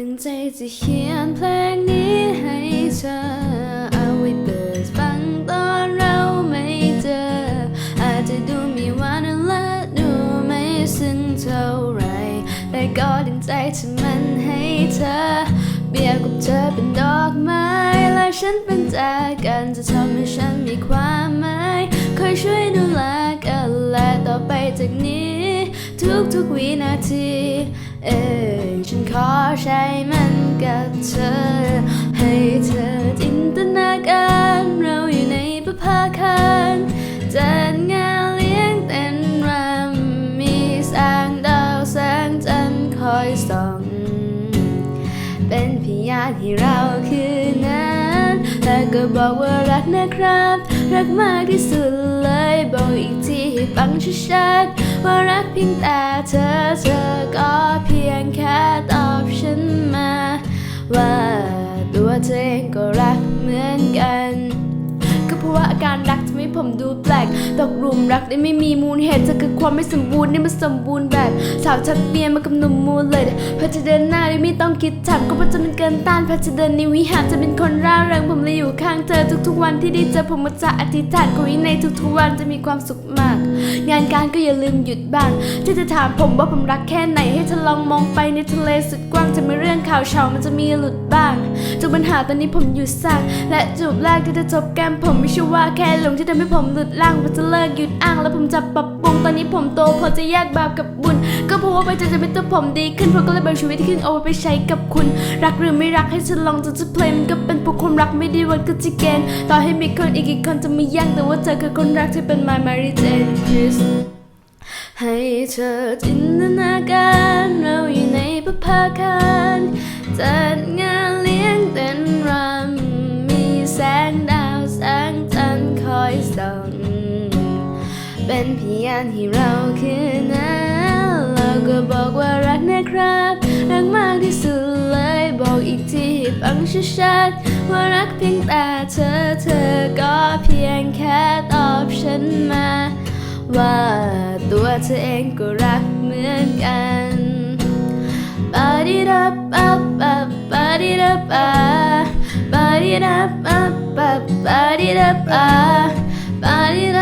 ตั้งใจจะเขียนเพลงนี้ให้เธอ เอาไว้เปิดฟังตอนเราไม่เจอ อาจจะดูมีวานละดูไม่ซึ้งเท่าไร แต่ก็ตั้งใจจะมันให้เธอ เบียร์กับเธอเป็นดอกไม้ และฉันเป็นแจกันจะทำให้ฉันมีความหมายคอยช่วยดูแลกันและต่อไปจากนี้ ทุกๆวินาที เออฉันขอใช้มันกับเธอ ให้เธอจินตนาการเราอยู่ในประภาคารจัดงานเลี้ยงเต้นรำมีแสงดาวแสงจันทร์คอยส่อง เป็นพยานให้เราคืนนั้นแล้วก็บอกว่ารักนะครับ รักมากที่สุดเลยบอกอีกทีให้ฟังชัดๆ ว่ารักเพียงแต่เธอเธอก็เพียงแค่ตอบฉันมา ว่าตัวเธอเองก็รักเหมือนกัน ก็เพราะว่าอาการรักทำให้ผมดูแปลกตกหลุมรักได้ไม่มีมูลเหตุเธอคือความไม่สมบูรณ์นี่มันสมบูรณ์แบบสาวชัดเบียนมากับหนุ่มมูลเลยพอจะเดินหน้าโดยไม่ต้องคิดถักก็เพราะจะมันเกินต้านพอจะเดินในวิหารจะเป็นคนร่าเริงผมเลยอยู่ข้างเธอทุกๆวันที่ได้เจอผมมาจะอธิษฐานขอให้ในทุกๆวันจะมีความสุขมาก งานการก็อย่าลืมหยุดบ้างที่จะถามผมว่าผมรักแค่ไหนให้เธอลองมองไปในทะเลสุดกว้างจะมีเรื่องข่าวเช้ามันจะมีหลุดบ้างจบปัญหาตอนนี้ผมหยุดสร้าง และจูบแรกที่จะจบแก้มผมไม่ใช่ว่าแค่หลงที่ทำให้ผมหลุดล่างผมจะเลิกหยุดอ้าง แล้วผมจะปรับปรุงตอนนี้ผมโตพอจะแยกบาปกับบุญ ก็เพราะว่าไปเจอจะเป็นตัวผมดีขึ้นเพราะก็เลยแบ่งชีวิตที่ขึ้นเอาไว้ไปใช้กับคุณ รักหรือไม่รักให้ฉันลองจะจะเพลงก็เป็นพวกความรักไม่ได้วันก็จะเกณฑ์ต่อให้มีคนอีกกี่คนจะไม่ยั่งแต่ว่าเธอคือคนรักที่เป็น my Mary Jane Kiss ให้เธอจินตนาการเราอยู่ในประภาคารจัดงานเลี้ยงเต้นรำมีแสงดาวแสงจันทร์คอยส่องเป็นพยานให้เราคืนนั้น ฟังชัดๆว่ารักเพียงแต่เธอเธอก็เพียงแค่ตอบฉันมา ว่าตัวเธอเองก็รักเหมือนกันปาดิดาปาปาปาดิดาปาปาดิดาปาปาปาดิดาปาปาดิด